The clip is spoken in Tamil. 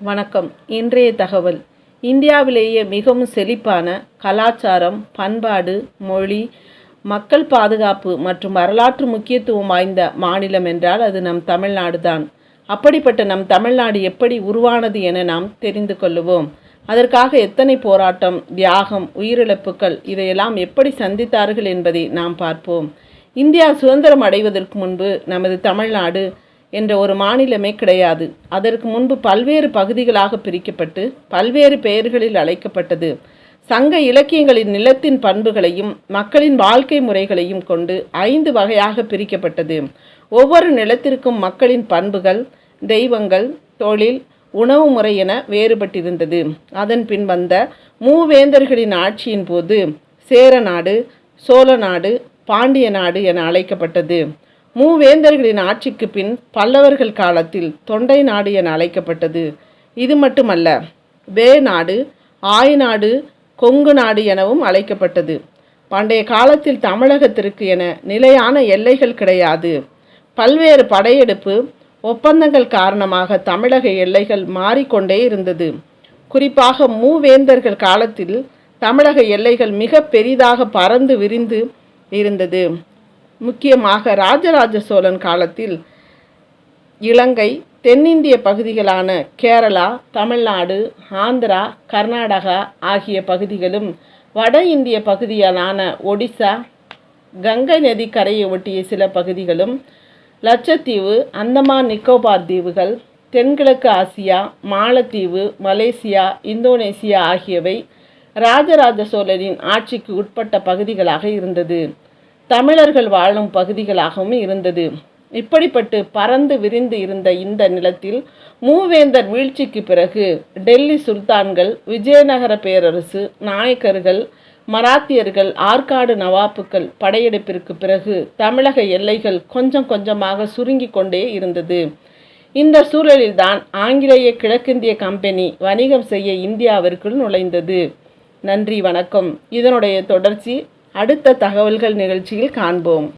வணக்கம். இன்றைய தகவல். இந்தியாவிலேயே மிகவும் செழிப்பான கலாச்சாரம் பண்பாடு மொழி மக்கள் பாதுகாப்பு மற்றும் வரலாற்று முக்கியத்துவம் வாய்ந்த மாநிலம் என்றால் அது நம் தமிழ்நாடு தான் அப்படிப்பட்ட நம் தமிழ்நாடு எப்படி உருவானது என நாம் தெரிந்து கொள்ளுவோம். அதற்காக எத்தனை போராட்டம் தியாகம் உயிரிழப்புகள் இதையெல்லாம் எப்படி சந்தித்தார்கள் என்பதை நாம் பார்ப்போம். இந்தியா சுதந்திரம் அடைவதற்கு முன்பு நமது தமிழ்நாடு என்ற ஒரு மாநிலமே கிடையாது. அதற்கு முன்பு பல்வேறு பகுதிகளாக பிரிக்கப்பட்டு பல்வேறு பெயர்களில் அழைக்கப்பட்டது. சங்க இலக்கியங்களின் நிலத்தின் பண்புகளையும் மக்களின் வாழ்க்கை முறைகளையும் கொண்டு ஐந்து வகையாக பிரிக்கப்பட்டது. ஒவ்வொரு நிலத்திற்கும் மக்களின் பண்புகள் தெய்வங்கள் தொழில் உணவு முறை என வேறுபட்டிருந்தது. அதன் பின் வந்த மூவேந்தர்களின் ஆட்சியின் போது சேர நாடு சோழ நாடு பாண்டிய நாடு என அழைக்கப்பட்டது. மூவேந்தர்களின் ஆட்சிக்கு பின் பல்லவர்கள் காலத்தில் தொண்டை நாடு என அழைக்கப்பட்டது. இது மட்டுமல்ல வே நாடு ஆய்நாடு கொங்கு நாடு எனவும் அழைக்கப்பட்டது. பண்டைய காலத்தில் தமிழகத்திற்கு என நிலையான எல்லைகள் கிடையாது. பல்வேறு படையெடுப்பு ஒப்பந்தங்கள் காரணமாக தமிழக எல்லைகள் மாறிக்கொண்டே இருந்தது. குறிப்பாக மூவேந்தர்கள் காலத்தில் தமிழக எல்லைகள் மிக பெரிதாக பறந்து விரிந்து இருந்தது. முக்கியமாக ராஜராஜ சோழன் காலத்தில் இலங்கை தென்னிந்திய பகுதிகளான கேரளா தமிழ்நாடு ஆந்திரா கர்நாடகா ஆகிய பகுதிகளும் வட இந்திய பகுதிகளான ஒடிசா கங்கை நதி கரையை ஒட்டிய சில பகுதிகளும் லட்சத்தீவு அந்தமான் நிக்கோபார் தீவுகள் தென்கிழக்கு ஆசியா மாலத்தீவு மலேசியா இந்தோனேசியா ஆகியவை ராஜராஜ சோழரின் ஆட்சிக்கு உட்பட்ட பகுதிகளாக இருந்தது. தமிழர்கள் வாழும் பகுதிகளாகவும் இருந்தது. இப்படிப்பட்டு பறந்து விரிந்து இருந்த இந்த நிலத்தில் மூவேந்தர் வீழ்ச்சிக்கு பிறகு டெல்லி சுல்தான்கள் விஜயநகர பேரரசு நாயக்கர்கள் மராத்தியர்கள் ஆற்காடு நவாப்புக்கள் படையெடுப்பிற்கு பிறகு தமிழக எல்லைகள் கொஞ்சம் கொஞ்சமாக சுருங்கி கொண்டே இருந்தது. இந்த சூழலில்தான் ஆங்கிலேய கிழக்கிந்திய கம்பெனி வணிகம் செய்ய இந்தியாவிற்குள் நுழைந்தது. நன்றி வணக்கம். இதனுடைய தொடர்ச்சி அடுத்த தகவல்கள் நிகழ்ச்சியில் காண்போம்.